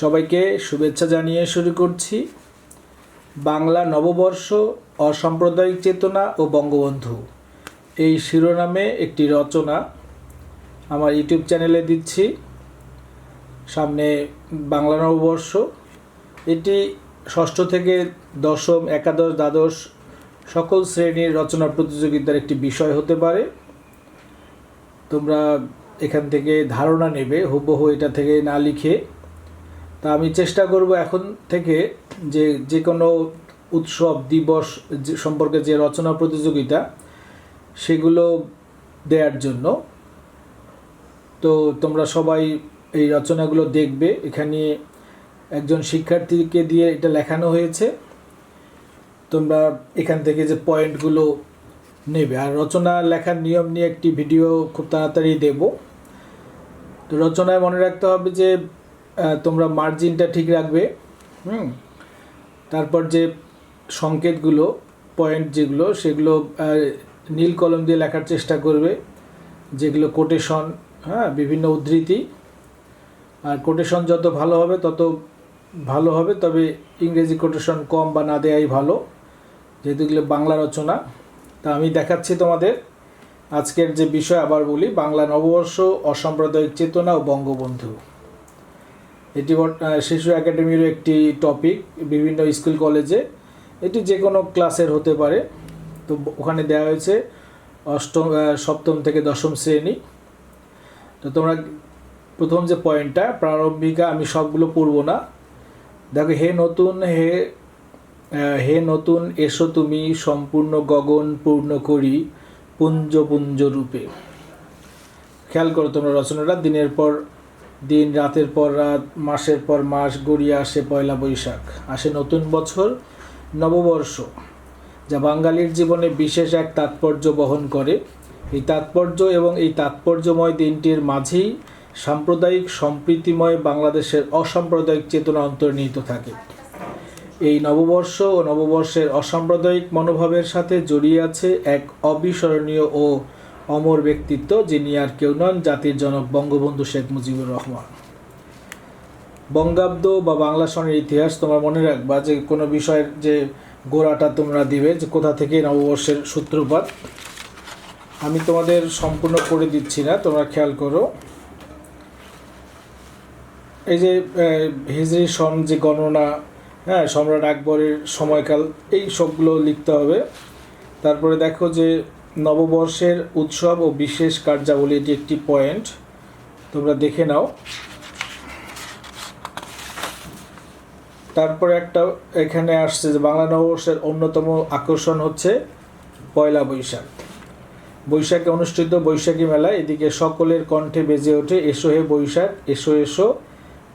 সবাইকে শুভেচ্ছা জানিয়ে শুরু করছি। বাংলা নববর্ষ, অসাম্প্রদায়িক চেতনা ও বঙ্গবন্ধু। এই শিরোনামে একটি রচনা আমার ইউটিউব চ্যানেলে দিচ্ছি। সামনে বাংলা নববর্ষ। এটি ষষ্ঠ থেকে দশম, একাদশ, দ্বাদশ সকল শ্রেণির রচনা প্রতিযোগিতার একটি বিষয় হতে পারে। তোমরা এখান থেকে ধারণা নেবে, হুবহু এটা থেকে না লিখে। তা আমি চেষ্টা করব এখন থেকে যে যে কোনো উৎসব, দিবস সম্পর্কে যে রচনা প্রতিযোগিতা, সেগুলো দেওয়ার জন্য। তো তোমরা সবাই এই রচনাগুলো দেখবে। এখানে একজন শিক্ষার্থীকে দিয়ে এটা লেখানো হয়েছে। তোমরা এখান থেকে যে পয়েন্টগুলো নেবে। আর রচনা লেখার নিয়ম নিয়ে একটি ভিডিও খুব তাড়াতাড়ি দেব। তো রচনায় মনে রাখতে হবে যে তোমরা মার্জিনটা ঠিক রাখবে, হুম? তারপর যে সংকেতগুলো পয়েন্ট যেগুলো, সেগুলো নীল কলম দিয়ে লেখার চেষ্টা করবে, যেগুলো কোটেশন হ্যাঁ বিভিন্ন উদ্ধৃতি। আর কোটেশন যত ভালো হবে, তত ভালো হবে, তবে ইংরেজি কোটেশন কম বা না দেয়াই ভালো, যেহেতু এগুলো বাংলা রচনা। তা আমি দেখাচ্ছি তোমাদের। আজকের যে বিষয় আবার বলি, বাংলা নববর্ষ, অসাম্প্রদায়িক চেতনা ও বঙ্গবন্ধু। এটি শিশু একাডেমির একটি টপিক বিভিন্ন স্কুল কলেজে এটি যে কোনো ক্লাসের হতে পারে। তো ওখানে দেওয়া হয়েছে অষ্টম সপ্তম থেকে দশম শ্রেণি। তো তোমরা প্রথম যে পয়েন্টটা প্রারম্ভিকা আমি সবগুলো পড়ব না। দেখো, হে নতুন, হে হে নতুন, এসো তুমি সম্পূর্ণ গগন পূর্ণ করি পুঞ্জ পুঞ্জ রূপে। খেয়াল করো তোমরা রচনাটা, দিনের পর দিন, রাতের পর রাত, মাসের পর মাস গড়িয়ে আসে পয়লা বৈশাখ। আসে নতুন বছর, নববর্ষ, যা বাঙালির জীবনে বিশেষ এক তাৎপর্য বহন করে। এই তাৎপর্য এবং এই তাৎপর্যময় দিনটির মাঝেই সাম্প্রদায়িক সম্প্রীতিময় বাংলাদেশের অসাম্প্রদায়িক চেতনা অন্তর্নিহিত থাকে। এই নববর্ষ ও নববর্ষের অসাম্প্রদায়িক মনোভাবের সাথে জড়িয়ে আছে এক অবিস্মরণীয় ও অমর ব্যক্তিত্ব যিনি আর কেউ নন, জাতির জনক বঙ্গবন্ধু শেখ মুজিবুর রহমান। বঙ্গাব্দ বা বাংলা সনের ইতিহাস তোমার মনে রাখবা যে কোনো বিষয়ের যে গোড়াটা তোমরা দিবে যে কোথা থেকে নববর্ষের সূত্রপাত, আমি তোমাদের সম্পূর্ণ করে দিচ্ছি না, তোমরা খেয়াল করো। এই যে হিজরি সন যে গণনা হ্যাঁ সম্রাট আকবরের সময়কাল, এই সবগুলো লিখতে হবে। তারপরে দেখো যে নববর্ষের উৎসব ও বিশেষ কার্যাবলী এটি একটি পয়েন্ট। তোমরা দেখে নাও। তারপরে একটা এখানে আসছে যে বাংলা নববর্ষের অন্যতম আকর্ষণ হচ্ছে পয়লা বৈশাখ। বৈশাখে অনুষ্ঠিত বৈশাখী মেলা, এদিকে সকলের কণ্ঠে বেজে ওঠে, এসো হে বৈশাখ, এসো এসো।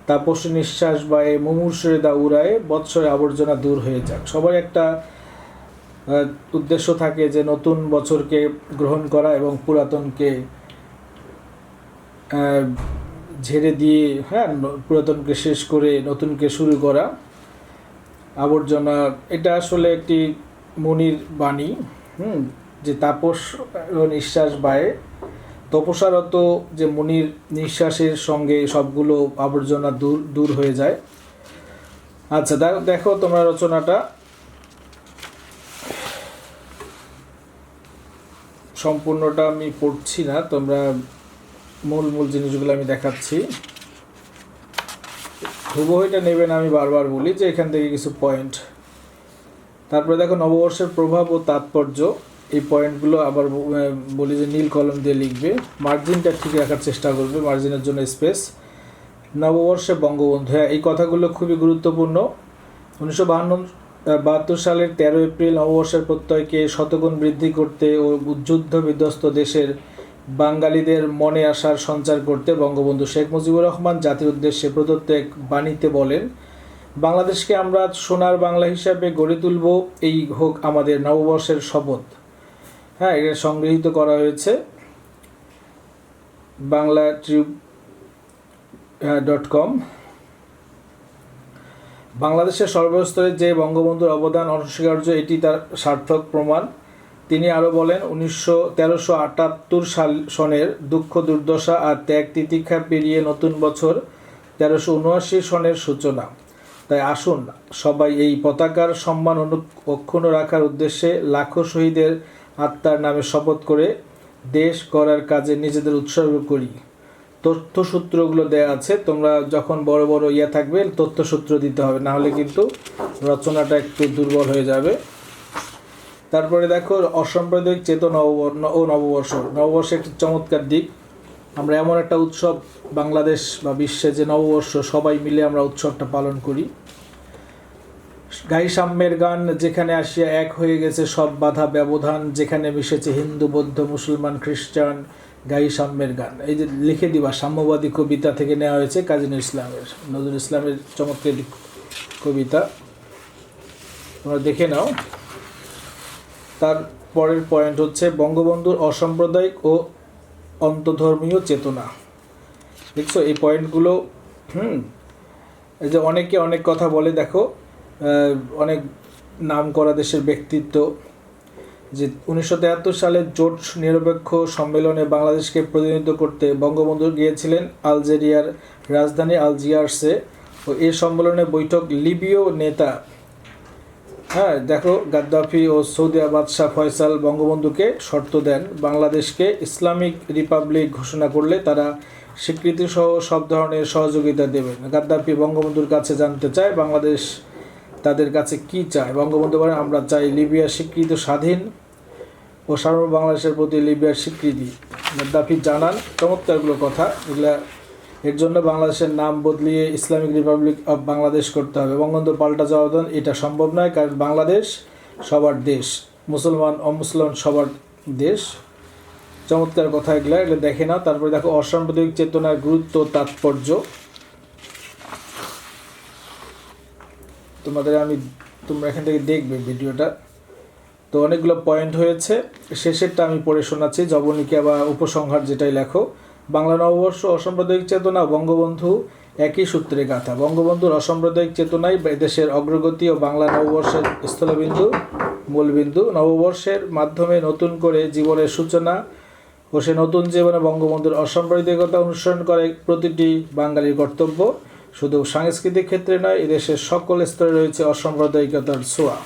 তাপসী নিঃশ্বাস বায়ে মুমূর্ষরে দা উড়ায়ে বৎসরে আবর্জনা দূর হয়ে যাক। সবার একটা উদ্দেশ্য থাকে যে নতুন বছরকে গ্রহণ করা এবং পুরাতনকে ঝেড়ে দিয়ে হ্যাঁ পুরাতনকে শেষ করে নতুনকে শুরু করা, আবর্জনা, এটা আসলে একটি মনির বাণী, হুম, যে তাপস নিঃশ্বাস বায়ে তপসারত যে মুনির নিঃশ্বাসের সঙ্গে সবগুলো আবর্জনা দূর দূর হয়ে যায়। আচ্ছা দেখো তোমরা রচনাটা। সম্পূর্ণটা আমি পড়ছি না, তোমরা মূল মূল জিনিসগুলো আমি দেখাচ্ছি। হুবহু এটা নেবে না আমি বারবার বলি যে এখান থেকে কিছু পয়েন্ট তারপরে দেখো, নববর্ষের প্রভাব ও তাৎপর্য, এই পয়েন্টগুলো আবার বলি যে নীল কলম দিয়ে লিখবে। মার্জিনটা ঠিক রাখার চেষ্টা করবে মার্জিনের জন্য স্পেস নববর্ষে বঙ্গবন্ধু হ্যাঁ এই কথাগুলো খুবই গুরুত্বপূর্ণ। উনিশশো বাহান্ন বাহাত্তর সালের তেরো এপ্রিল নববর্ষের প্রত্যয়কে শতগুণ বৃদ্ধি করতে ও যুদ্ধ বিধ্বস্ত দেশের বাঙালিদের মনে আসার সঞ্চার করতে বঙ্গবন্ধু শেখ মুজিবুর রহমান জাতির উদ্দেশ্যে প্রদত্ত এক বাণীতে বলেন, বাংলাদেশকে আমরা সোনার বাংলা হিসাবে গড়ে তুলব, এই হোক আমাদের নববর্ষের শপথ। হ্যাঁ এটা সংগৃহীত করা হয়েছে বাংলা ট্রিব ডট কম। বাংলাদেশের সর্বস্তরে যে বঙ্গবন্ধুর অবদান, অনস্বীকার্য, এটি তার সার্থক প্রমাণ। তিনি আরও বলেন, উনিশশো তেরোশো আটাত্তর সাল সনের দুঃখ, দুর্দশা আর ত্যাগ তিতিক্ষা পেরিয়ে নতুন বছর তেরোশো উনআশি সনের সূচনা। তাই আসুন, সবাই এই পতাকার সম্মান অক্ষুণ্ণ রাখার উদ্দেশ্যে লাখো শহীদের আত্মার নামে শপথ করে দেশ গড়ার কাজে নিজেদের উৎসর্গ করি। তথ্যসূত্রগুলো দেয়া আছে, তোমরা যখন বড় বড় ইয়ে থাকবে, তথ্যসূত্র দিতে হবে না হলে কিন্তু রচনাটা একটু দুর্বল হয়ে যাবে। তারপরে দেখো, অসাম্প্রদায়িক চেতনা ও- ও নববর্ষ। নববর্ষ একটি চমৎকার দিক, আমরা এমন একটা উৎসব বাংলাদেশ বা বিশ্বে যে নববর্ষ, সবাই মিলে আমরা উৎসবটা পালন করি। গাই সাম্যের গান যেখানে আসিয়া এক হয়ে গেছে সব বাধা ব্যবধান, যেখানে মিশেছে হিন্দু, বৌদ্ধ, মুসলমান, খ্রিস্টান গাই সাম্যের গান। এই যে লিখে দিবা, সাম্যবাদী কবিতা থেকে নেওয়া হয়েছে কাজী নজরুল ইসলামের নজরুল ইসলামের চমৎকার কবিতা। তোমরা দেখে নাও। তার পরের পয়েন্ট হচ্ছে, বঙ্গবন্ধুর অসাম্প্রদায়িক ও অন্তধর্মীয় চেতনা। দেখছ, এই পয়েন্টগুলো হুম, এই যে অনেকে অনেক কথা বলে, দেখো অনেক নাম করা দেশের ব্যক্তিত্ব যে উনিশশো সালে জোট নিরপেক্ষ সম্মেলনে বাংলাদেশকে প্রতিনিধিত্ব করতে বঙ্গবন্ধু গিয়েছিলেন আলজেরিয়ার রাজধানী আলজিয়ার্সে। ও এই সম্মেলনে বৈঠক লিবীয় নেতা হ্যাঁ দেখো, গাদ্দাফি ও সৌদি বাদশাহ ফয়সাল বঙ্গবন্ধুকে শর্ত দেন। বাংলাদেশকে ইসলামিক রিপাবলিক ঘোষণা করলে তারা স্বীকৃতি সহ সব ধরনের সহযোগিতা দেবেন গাদ্দাফি বঙ্গবন্ধুর কাছে জানতে চায়, বাংলাদেশ তাদের কাছে কি চায়? বঙ্গবন্ধু বলেন, আমরা চাই লিবিয়া স্বীকৃত স্বাধীন ও সার্ব বাংলাদেশের প্রতি লিবিয়ার স্বীকৃতি। গাদ্দাফি জানান, চমৎকারগুলো কথা। এগুলা, এর জন্য বাংলাদেশের নাম বদলিয়ে ইসলামিক রিপাবলিক অফ বাংলাদেশ করতে হবে। বঙ্গবন্ধু পাল্টা জবাব দেন এটা সম্ভব নয়, কারণ বাংলাদেশ সবার দেশ। মুসলমান, অমুসলমান সবার দেশ। চমৎকার কথা এগুলো এগুলো দেখে না তারপরে দেখো, অসাম্প্রদায়িক চেতনার গুরুত্ব, তাৎপর্য। তোমাদের আমি, তোমরা এখান থেকে দেখবে ভিডিওটা। তো অনেকগুলো পয়েন্ট হয়েছে। শেষেরটা আমি পড়ে শোনাচ্ছি। জবনিকা বা উপসংহার যেটাই লেখো। বাংলা নববর্ষ অসাম্প্রদায়িক চেতনা, বঙ্গবন্ধু একই সূত্রে গাথা। বঙ্গবন্ধুর অসাম্প্রদায়িক চেতনাই দেশের অগ্রগতি ও বাংলা নববর্ষের স্থলবিন্দু, মূলবিন্দু। নববর্ষের মাধ্যমে নতুন করে জীবনের সূচনা ও সে নতুন জীবনে বঙ্গবন্ধুর অসাম্প্রদায়িকতা অনুসরণ করে প্রতিটি বাঙালির কর্তব্য। শুধু সাংস্কৃতিক ক্ষেত্রে নয়, এদেশের সকল স্তরে রয়েছে অসাম্প্রদায়িকতার ছোঁয়া।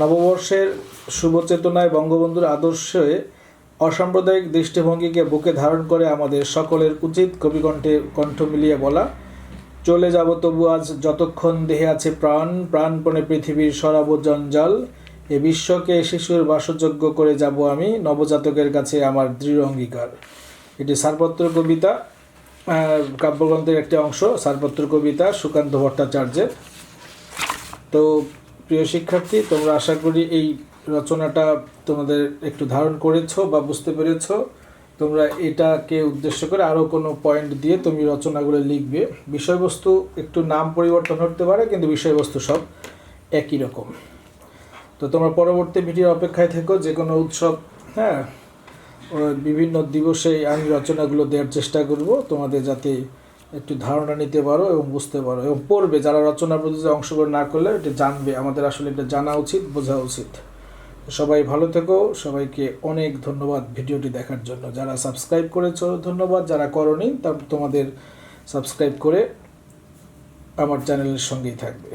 নববর্ষের শুভ চেতনায় বঙ্গবন্ধুর আদর্শে অসাম্প্রদায়িক দৃষ্টিভঙ্গিকে বুকে ধারণ করে আমাদের সকলের উচিত কবিকণ্ঠে কণ্ঠ মিলিয়ে বলা। চলে যাব তবু আজ যতক্ষণ দেহে আছে প্রাণ, প্রাণপণে পৃথিবীর সরাব জঞ্জাল। এ বিশ্বকে শিশুর বাসযোগ্য করে যাব আমি, নবজাতকের কাছে আমার দৃঢ় অঙ্গীকার। এটি সারপত্র কবিতা কাব্যগ্রন্থের একটি অংশ, সারপত্র কবিতা সুকান্ত ভট্টাচার্যের। তো প্রিয় শিক্ষার্থী, তোমরা আশা করি এই রচনাটা তোমাদের একটু ধারণ করেছ বা বুঝতে পেরেছ। তোমরা এটাকে উদ্দেশ্য করে আরও কোনো পয়েন্ট দিয়ে তুমি রচনাগুলো লিখবে। বিষয়বস্তু একটু নাম পরিবর্তন হতে পারে, কিন্তু বিষয়বস্তু সব একই রকম। তো তোমরা পরবর্তী ভিডিওর অপেক্ষায় থেকো, যে কোনো উৎসব হ্যাঁ বিভিন্ন দিবসে আমি রচনাগুলো দেওয়ার চেষ্টা করব। তোমাদের যাতে একটু ধারণা নিতে পারো এবং বুঝতে পারো এবং পড়বে, যারা রচনা প্রতিযোগিতায় অংশগ্রহণ না করলে এটা জানবে, আমাদের আসলে এটা জানা উচিত, বোঝা উচিত। সবাই ভালো থেকো, সবাইকে অনেক ধন্যবাদ ভিডিওটি দেখার জন্য। যারা সাবস্ক্রাইব করেছ, ধন্যবাদ, যারা করনি তার তোমাদের সাবস্ক্রাইব করে আমার চ্যানেলের সঙ্গেই থাকবে।